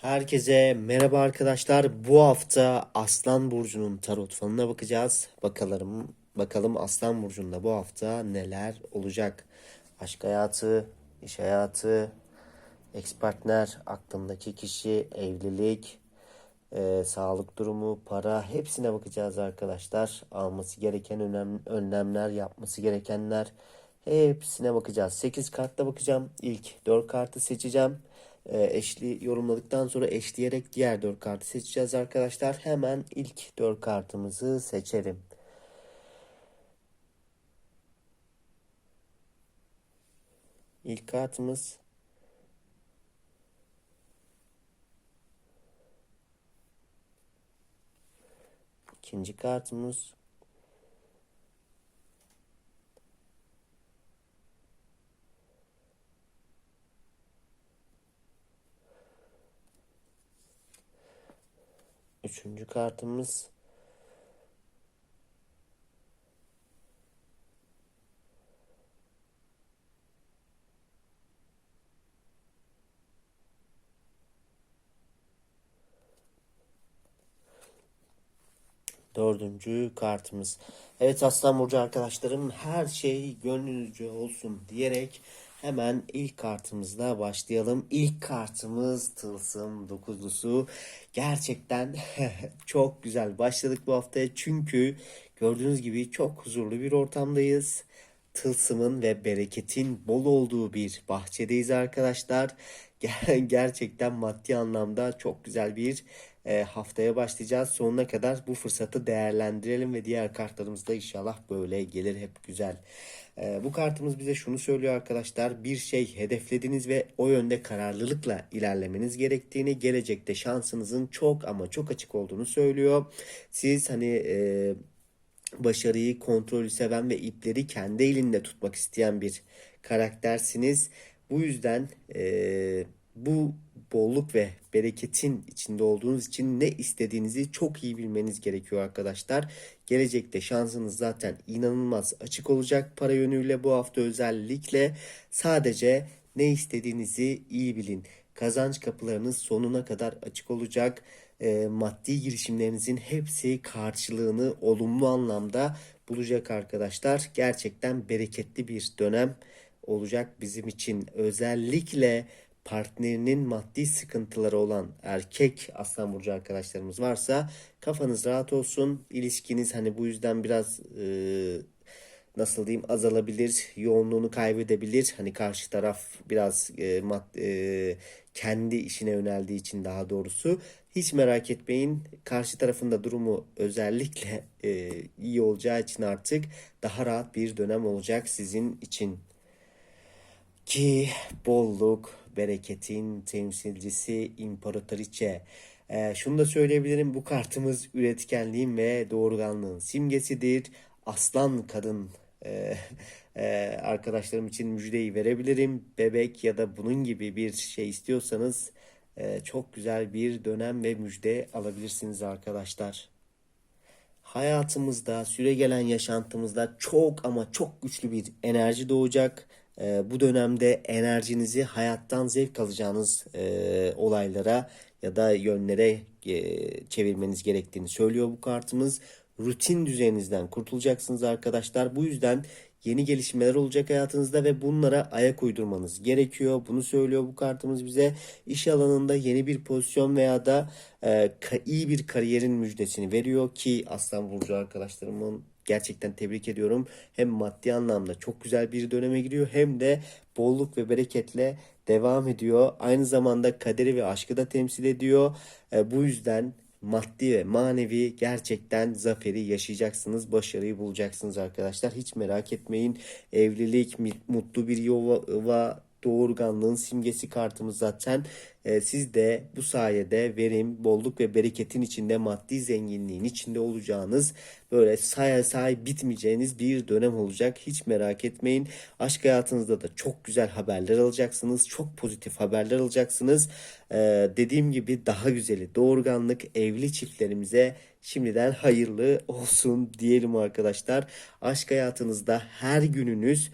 Herkese merhaba arkadaşlar. Bu hafta Aslan Burcu'nun tarot falına bakacağız. Bakalım bakalım Aslan Burcu'nda bu hafta neler olacak? Aşk hayatı, iş hayatı, ex partner, aklındaki kişi, evlilik, e, sağlık durumu, para hepsine bakacağız arkadaşlar. Alması gereken önem, önlemler, yapması gerekenler hepsine bakacağız. 8 kartla bakacağım. İlk 4 kartı seçeceğim. E, eşli yorumladıktan sonra eşleyerek diğer 4 kartı seçeceğiz arkadaşlar. Hemen ilk 4 kartımızı seçelim. İlk kartımız ikinci kartımız Üçüncü kartımız Dördüncü kartımız. Evet Aslan Burcu arkadaşlarım her şey gönlünüzce olsun diyerek hemen ilk kartımızla başlayalım. İlk kartımız Tılsım dokuzlusu. Gerçekten çok güzel başladık bu haftaya çünkü gördüğünüz gibi çok huzurlu bir ortamdayız. Tılsımın ve bereketin bol olduğu bir bahçedeyiz arkadaşlar. Ger- Gerçekten maddi anlamda çok güzel bir e, haftaya başlayacağız. Sonuna kadar bu fırsatı değerlendirelim ve diğer kartlarımız da inşallah böyle gelir hep güzel. E, bu kartımız bize şunu söylüyor arkadaşlar. Bir şey hedeflediniz ve o yönde kararlılıkla ilerlemeniz gerektiğini, gelecekte şansınızın çok ama çok açık olduğunu söylüyor. Siz hani e, başarıyı, kontrolü seven ve ipleri kendi elinde tutmak isteyen bir karaktersiniz. Bu yüzden bu bolluk ve bereketin içinde olduğunuz için ne istediğinizi çok iyi bilmeniz gerekiyor arkadaşlar. Gelecekte şansınız zaten inanılmaz açık olacak para yönüyle bu hafta özellikle sadece ne istediğinizi iyi bilin. Kazanç kapılarınız sonuna kadar açık olacak e, maddi girişimlerinizin hepsi karşılığını olumlu anlamda bulacak arkadaşlar. Gerçekten bereketli bir dönem olacak bizim için. Özellikle partnerinin maddi sıkıntıları olan erkek Aslan Burcu arkadaşlarımız varsa kafanız rahat olsun. İlişkiniz hani bu yüzden biraz e, nasıl diyeyim azalabilir, yoğunluğunu kaybedebilir. Hani karşı taraf biraz e, mad- e, kendi işine yöneldiği için daha doğrusu. Hiç merak etmeyin. Karşı tarafın da durumu özellikle e, iyi olacağı için artık daha rahat bir dönem olacak sizin için. Ki bolluk, bereketin temsilcisi İmparatoriçe. Ee, şunu da söyleyebilirim. Bu kartımız üretkenliğin ve doğurganlığın simgesidir. Aslan kadın e, e, arkadaşlarım için müjdeyi verebilirim. Bebek ya da bunun gibi bir şey istiyorsanız e, çok güzel bir dönem ve müjde alabilirsiniz arkadaşlar hayatımızda, süregelen yaşantımızda çok ama çok güçlü bir enerji doğacak. Ee, bu dönemde enerjinizi hayattan zevk alacağınız e, olaylara ya da yönlere e, çevirmeniz gerektiğini söylüyor bu kartımız. Rutin düzeninizden kurtulacaksınız arkadaşlar. Bu yüzden yeni gelişmeler olacak hayatınızda ve bunlara ayak uydurmanız gerekiyor. Bunu söylüyor bu kartımız bize. İş alanında yeni bir pozisyon veya da e, iyi bir kariyerin müjdesini veriyor ki Aslan Burcu arkadaşlarımın gerçekten tebrik ediyorum. Hem maddi anlamda çok güzel bir döneme giriyor hem de bolluk ve bereketle devam ediyor. Aynı zamanda kaderi ve aşkı da temsil ediyor. E, bu yüzden maddi ve manevi gerçekten zaferi yaşayacaksınız, başarıyı bulacaksınız arkadaşlar. Hiç merak etmeyin. Evlilik, mutlu bir yuva, doğurganlığın simgesi kartımız zaten. Ee, siz de bu sayede verim, bolluk ve bereketin içinde maddi zenginliğin içinde olacağınız böyle say say bitmeyeceğiniz bir dönem olacak. Hiç merak etmeyin. Aşk hayatınızda da çok güzel haberler alacaksınız. Çok pozitif haberler alacaksınız. Ee, dediğim gibi daha güzeli doğurganlık evli çiftlerimize şimdiden hayırlı olsun diyelim arkadaşlar. Aşk hayatınızda her gününüz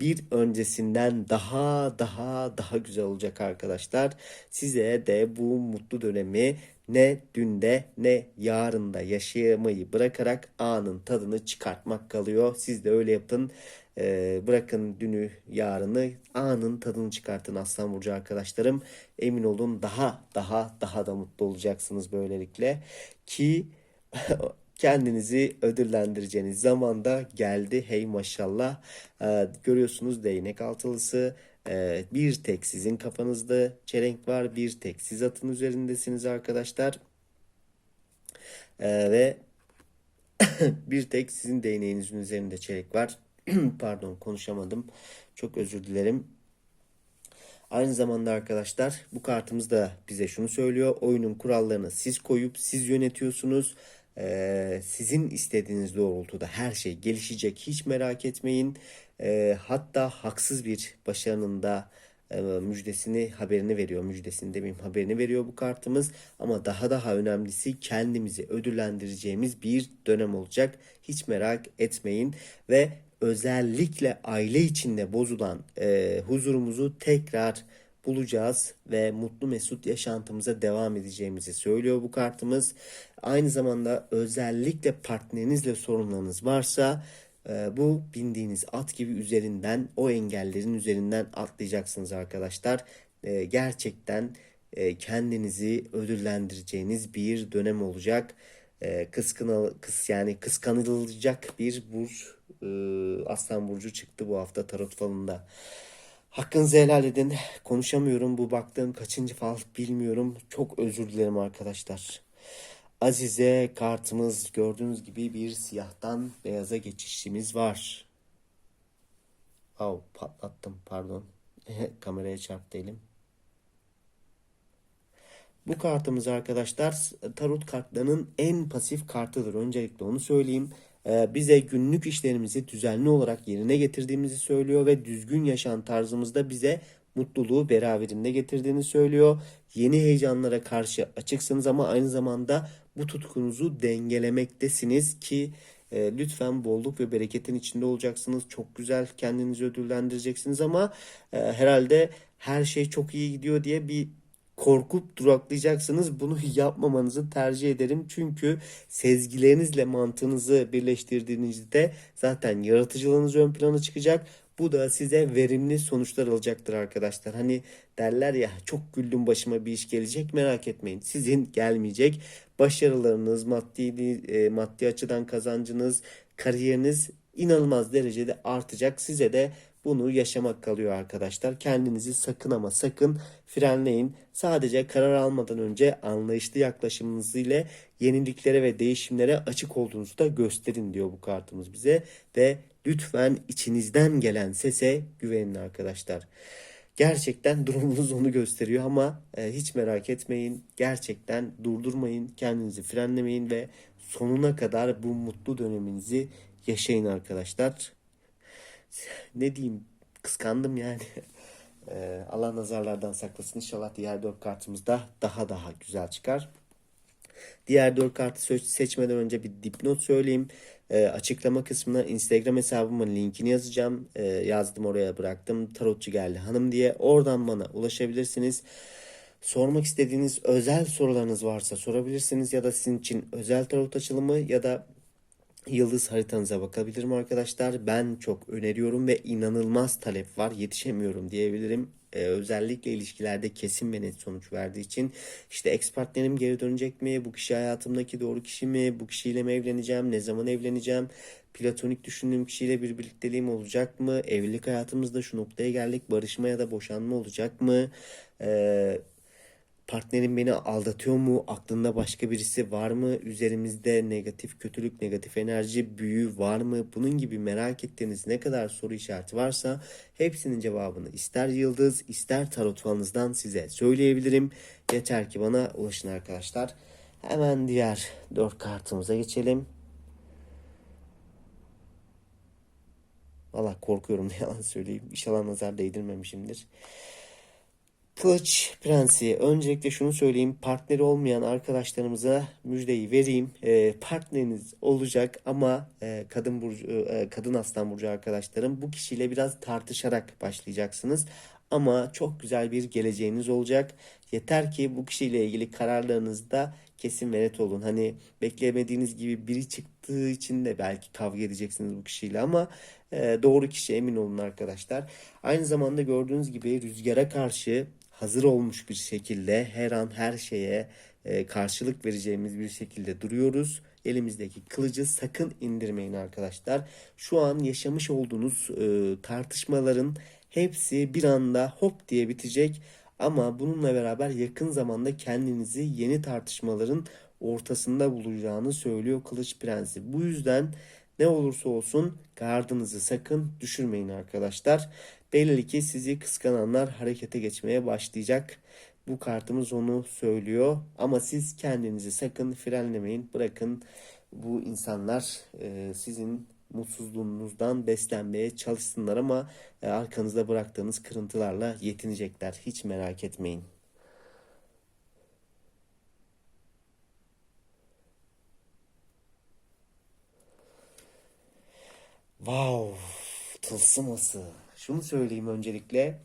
bir öncesinden daha daha daha güzel olacak arkadaşlar. Size de bu mutlu dönemi ne dünde ne yarında yaşamayı bırakarak anın tadını çıkartmak kalıyor. Siz de öyle yapın. Ee, bırakın dünü yarını anın tadını çıkartın Aslan Burcu arkadaşlarım. Emin olun daha daha daha da mutlu olacaksınız böylelikle. Ki kendinizi ödüllendireceğiniz zaman da geldi. Hey maşallah. Ee, görüyorsunuz değnek altılısı. Ee, bir tek sizin kafanızda çelenk var. Bir tek siz atın üzerindesiniz arkadaşlar. Ee, ve bir tek sizin değneğinizin üzerinde çelenk var. Pardon konuşamadım. Çok özür dilerim. Aynı zamanda arkadaşlar bu kartımız da bize şunu söylüyor. Oyunun kurallarını siz koyup siz yönetiyorsunuz. Ee, sizin istediğiniz doğrultuda her şey gelişecek. Hiç merak etmeyin. Ee, hatta haksız bir başarının da e, müjdesini haberini veriyor. Müjdesini demeyeyim haberini veriyor bu kartımız. Ama daha daha önemlisi kendimizi ödüllendireceğimiz bir dönem olacak. Hiç merak etmeyin ve özellikle aile içinde bozulan e, huzurumuzu tekrar bulacağız ve mutlu mesut yaşantımıza devam edeceğimizi söylüyor bu kartımız. Aynı zamanda özellikle partnerinizle sorunlarınız varsa e, bu bindiğiniz at gibi üzerinden o engellerin üzerinden atlayacaksınız arkadaşlar. E, gerçekten e, kendinizi ödüllendireceğiniz bir dönem olacak. Kıskanıl, kıs yani kıskanılacak bir burç Aslan burcu çıktı bu hafta tarot falında. Hakkınızı helal edin. Konuşamıyorum. Bu baktığım kaçıncı fal bilmiyorum. Çok özür dilerim arkadaşlar. Azize kartımız gördüğünüz gibi bir siyahtan beyaza geçişimiz var. Av patlattım pardon. Kameraya çarptı elim. Bu kartımız arkadaşlar tarot kartlarının en pasif kartıdır. Öncelikle onu söyleyeyim. Ee, bize günlük işlerimizi düzenli olarak yerine getirdiğimizi söylüyor ve düzgün yaşam tarzımızda bize mutluluğu beraberinde getirdiğini söylüyor. Yeni heyecanlara karşı açıksınız ama aynı zamanda bu tutkunuzu dengelemektesiniz ki e, lütfen bolluk ve bereketin içinde olacaksınız. Çok güzel kendinizi ödüllendireceksiniz ama e, herhalde her şey çok iyi gidiyor diye bir korkup duraklayacaksınız. Bunu yapmamanızı tercih ederim. Çünkü sezgilerinizle mantığınızı birleştirdiğinizde zaten yaratıcılığınız ön plana çıkacak. Bu da size verimli sonuçlar alacaktır arkadaşlar. Hani derler ya çok güldüm başıma bir iş gelecek merak etmeyin. Sizin gelmeyecek. Başarılarınız, maddi e, maddi açıdan kazancınız, kariyeriniz inanılmaz derecede artacak. Size de bunu yaşamak kalıyor arkadaşlar. Kendinizi sakın ama sakın frenleyin. Sadece karar almadan önce anlayışlı yaklaşımınız ile yeniliklere ve değişimlere açık olduğunuzu da gösterin diyor bu kartımız bize. Ve lütfen içinizden gelen sese güvenin arkadaşlar. Gerçekten durumunuz onu gösteriyor ama e, hiç merak etmeyin. Gerçekten durdurmayın, kendinizi frenlemeyin ve sonuna kadar bu mutlu döneminizi yaşayın arkadaşlar ne diyeyim kıskandım yani. Ee, Allah nazarlardan saklasın. İnşallah diğer dört kartımızda daha daha güzel çıkar. Diğer dört kartı seçmeden önce bir dipnot söyleyeyim. E, açıklama kısmına Instagram hesabımın linkini yazacağım. E, yazdım oraya bıraktım. Tarotçu geldi hanım diye. Oradan bana ulaşabilirsiniz. Sormak istediğiniz özel sorularınız varsa sorabilirsiniz. Ya da sizin için özel tarot açılımı ya da Yıldız haritanıza bakabilirim arkadaşlar. Ben çok öneriyorum ve inanılmaz talep var. Yetişemiyorum diyebilirim. Ee, özellikle ilişkilerde kesin ve net sonuç verdiği için işte ex partnerim geri dönecek mi? Bu kişi hayatımdaki doğru kişi mi? Bu kişiyle mi evleneceğim? Ne zaman evleneceğim? Platonik düşündüğüm kişiyle bir birlikteliğim olacak mı? Evlilik hayatımızda şu noktaya geldik. Barışma ya da boşanma olacak mı? Ee, partnerim beni aldatıyor mu? Aklında başka birisi var mı? Üzerimizde negatif kötülük, negatif enerji, büyü var mı? Bunun gibi merak ettiğiniz ne kadar soru işareti varsa hepsinin cevabını ister yıldız ister tarot falınızdan size söyleyebilirim. Yeter ki bana ulaşın arkadaşlar. Hemen diğer dört kartımıza geçelim. Valla korkuyorum yalan söyleyeyim. İnşallah nazar değdirmemişimdir. Kılıç Prensi. Öncelikle şunu söyleyeyim. Partneri olmayan arkadaşlarımıza müjdeyi vereyim. E, partneriniz olacak ama e, kadın burcu, e, kadın aslan burcu arkadaşlarım bu kişiyle biraz tartışarak başlayacaksınız. Ama çok güzel bir geleceğiniz olacak. Yeter ki bu kişiyle ilgili kararlarınızda kesin ve net olun. Hani beklemediğiniz gibi biri çıktığı için de belki kavga edeceksiniz bu kişiyle ama e, doğru kişi emin olun arkadaşlar. Aynı zamanda gördüğünüz gibi rüzgara karşı hazır olmuş bir şekilde her an her şeye e, karşılık vereceğimiz bir şekilde duruyoruz. Elimizdeki kılıcı sakın indirmeyin arkadaşlar. Şu an yaşamış olduğunuz e, tartışmaların hepsi bir anda hop diye bitecek. Ama bununla beraber yakın zamanda kendinizi yeni tartışmaların ortasında bulacağını söylüyor Kılıç Prensi. Bu yüzden ne olursa olsun gardınızı sakın düşürmeyin arkadaşlar. Belli ki sizi kıskananlar harekete geçmeye başlayacak. Bu kartımız onu söylüyor. Ama siz kendinizi sakın frenlemeyin. Bırakın bu insanlar e, sizin mutsuzluğunuzdan beslenmeye çalışsınlar ama e, arkanızda bıraktığınız kırıntılarla yetinecekler. Hiç merak etmeyin. Wow, tılsıması. Şunu söyleyeyim öncelikle.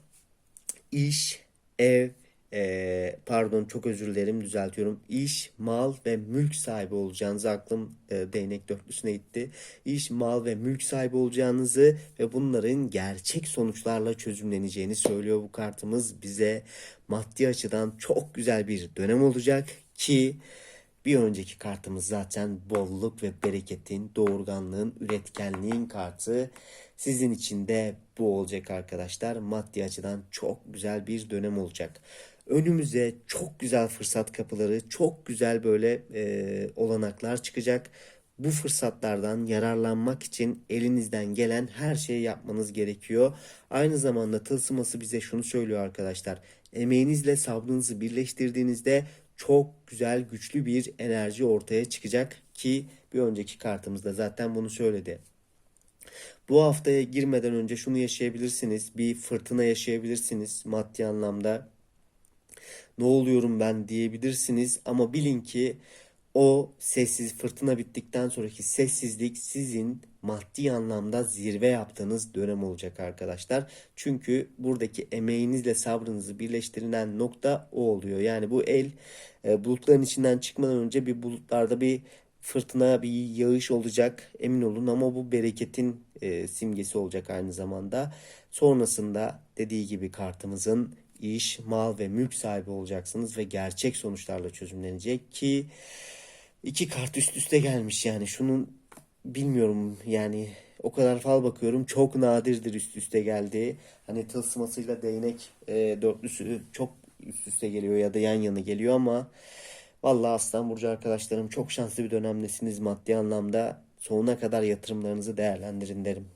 İş, ev, e, pardon çok özür dilerim düzeltiyorum. İş, mal ve mülk sahibi olacağınızı aklım e, değnek dörtlüsüne gitti. İş, mal ve mülk sahibi olacağınızı ve bunların gerçek sonuçlarla çözümleneceğini söylüyor bu kartımız bize. Maddi açıdan çok güzel bir dönem olacak ki bir önceki kartımız zaten bolluk ve bereketin, doğurganlığın, üretkenliğin kartı. Sizin için de bu olacak arkadaşlar. Maddi açıdan çok güzel bir dönem olacak. Önümüze çok güzel fırsat kapıları, çok güzel böyle e, olanaklar çıkacak. Bu fırsatlardan yararlanmak için elinizden gelen her şeyi yapmanız gerekiyor. Aynı zamanda tılsıması bize şunu söylüyor arkadaşlar. Emeğinizle sabrınızı birleştirdiğinizde çok güzel güçlü bir enerji ortaya çıkacak ki bir önceki kartımızda zaten bunu söyledi. Bu haftaya girmeden önce şunu yaşayabilirsiniz. Bir fırtına yaşayabilirsiniz maddi anlamda. Ne oluyorum ben diyebilirsiniz ama bilin ki o sessiz fırtına bittikten sonraki sessizlik sizin maddi anlamda zirve yaptığınız dönem olacak arkadaşlar. Çünkü buradaki emeğinizle sabrınızı birleştirilen nokta o oluyor. Yani bu el e, bulutların içinden çıkmadan önce bir bulutlarda bir fırtına, bir yağış olacak emin olun ama bu bereketin e, simgesi olacak aynı zamanda. Sonrasında dediği gibi kartımızın iş, mal ve mülk sahibi olacaksınız ve gerçek sonuçlarla çözümlenecek ki iki kart üst üste gelmiş yani şunun bilmiyorum yani o kadar fal bakıyorum çok nadirdir üst üste geldiği. Hani tılsımasıyla değnek e, dörtlüsü çok üst üste geliyor ya da yan yana geliyor ama vallahi Aslan Burcu arkadaşlarım çok şanslı bir dönemdesiniz maddi anlamda. Sonuna kadar yatırımlarınızı değerlendirin derim.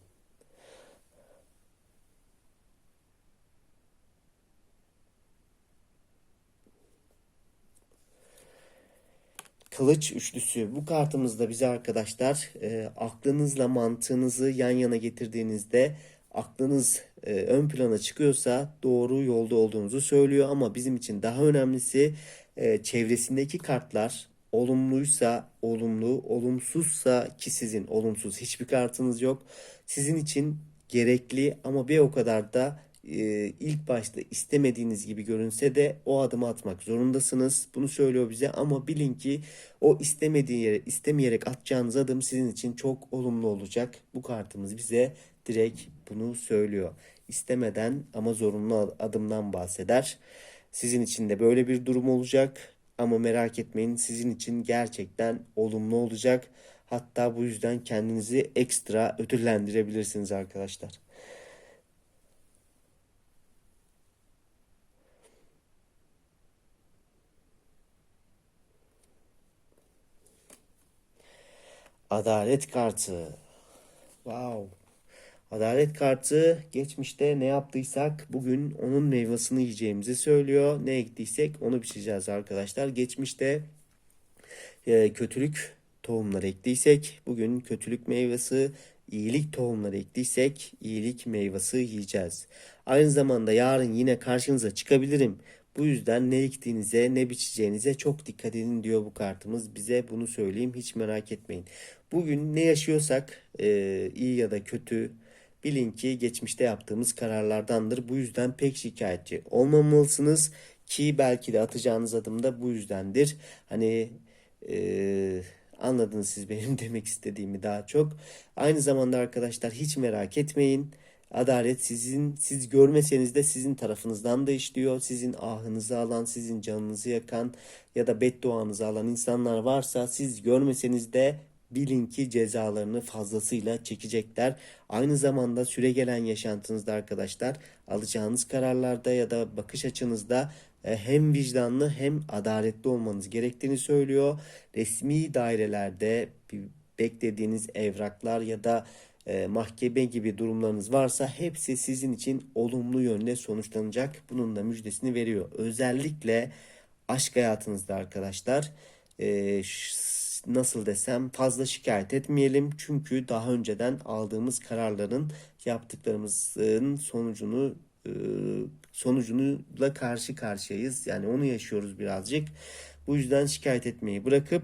Kılıç üçlüsü. Bu kartımızda bize arkadaşlar e, aklınızla mantığınızı yan yana getirdiğinizde aklınız e, ön plana çıkıyorsa doğru yolda olduğunuzu söylüyor. Ama bizim için daha önemlisi e, çevresindeki kartlar olumluysa olumlu, olumsuzsa ki sizin olumsuz hiçbir kartınız yok. Sizin için gerekli ama bir o kadar da ilk başta istemediğiniz gibi görünse de o adımı atmak zorundasınız. Bunu söylüyor bize ama bilin ki o istemediği yere istemeyerek atacağınız adım sizin için çok olumlu olacak. Bu kartımız bize direkt bunu söylüyor. İstemeden ama zorunlu adımdan bahseder. Sizin için de böyle bir durum olacak ama merak etmeyin sizin için gerçekten olumlu olacak. Hatta bu yüzden kendinizi ekstra ödüllendirebilirsiniz arkadaşlar. Adalet kartı. Wow. Adalet kartı geçmişte ne yaptıysak bugün onun meyvasını yiyeceğimizi söylüyor. Ne ektiysek onu biçeceğiz arkadaşlar. Geçmişte e, kötülük tohumları ektiysek bugün kötülük meyvesi iyilik tohumları ektiysek iyilik meyvesi yiyeceğiz. Aynı zamanda yarın yine karşınıza çıkabilirim. Bu yüzden ne ektiğinize ne biçeceğinize çok dikkat edin diyor bu kartımız. Bize bunu söyleyeyim hiç merak etmeyin. Bugün ne yaşıyorsak e, iyi ya da kötü bilin ki geçmişte yaptığımız kararlardandır. Bu yüzden pek şikayetçi olmamalısınız ki belki de atacağınız adım da bu yüzdendir. Hani e, anladınız siz benim demek istediğimi daha çok. Aynı zamanda arkadaşlar hiç merak etmeyin. Adalet sizin siz görmeseniz de sizin tarafınızdan da işliyor. Sizin ahınızı alan, sizin canınızı yakan ya da bedduanızı alan insanlar varsa siz görmeseniz de bilin ki cezalarını fazlasıyla çekecekler. Aynı zamanda süre gelen yaşantınızda arkadaşlar alacağınız kararlarda ya da bakış açınızda e, hem vicdanlı hem adaletli olmanız gerektiğini söylüyor. Resmi dairelerde beklediğiniz evraklar ya da e, mahkeme gibi durumlarınız varsa hepsi sizin için olumlu yönde sonuçlanacak. Bunun da müjdesini veriyor. Özellikle aşk hayatınızda arkadaşlar e, nasıl desem fazla şikayet etmeyelim. Çünkü daha önceden aldığımız kararların yaptıklarımızın sonucunu e, sonucunuyla karşı karşıyayız. Yani onu yaşıyoruz birazcık. Bu yüzden şikayet etmeyi bırakıp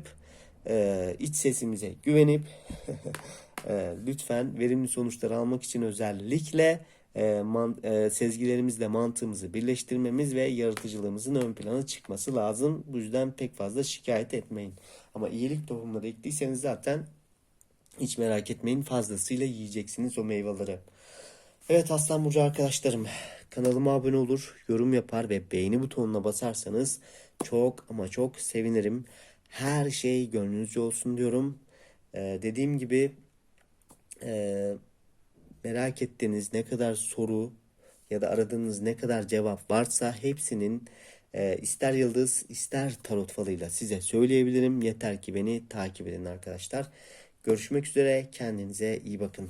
e, iç sesimize güvenip e, lütfen verimli sonuçlar almak için özellikle e, man, e, sezgilerimizle mantığımızı birleştirmemiz ve yaratıcılığımızın ön plana çıkması lazım. Bu yüzden pek fazla şikayet etmeyin. Ama iyilik tohumları ektiyseniz zaten hiç merak etmeyin fazlasıyla yiyeceksiniz o meyveleri. Evet Aslan Burcu arkadaşlarım kanalıma abone olur, yorum yapar ve beğeni butonuna basarsanız çok ama çok sevinirim. Her şey gönlünüzce olsun diyorum. Ee, dediğim gibi e, merak ettiğiniz ne kadar soru ya da aradığınız ne kadar cevap varsa hepsinin e, ister yıldız ister tarot falıyla size söyleyebilirim. Yeter ki beni takip edin arkadaşlar. Görüşmek üzere kendinize iyi bakın.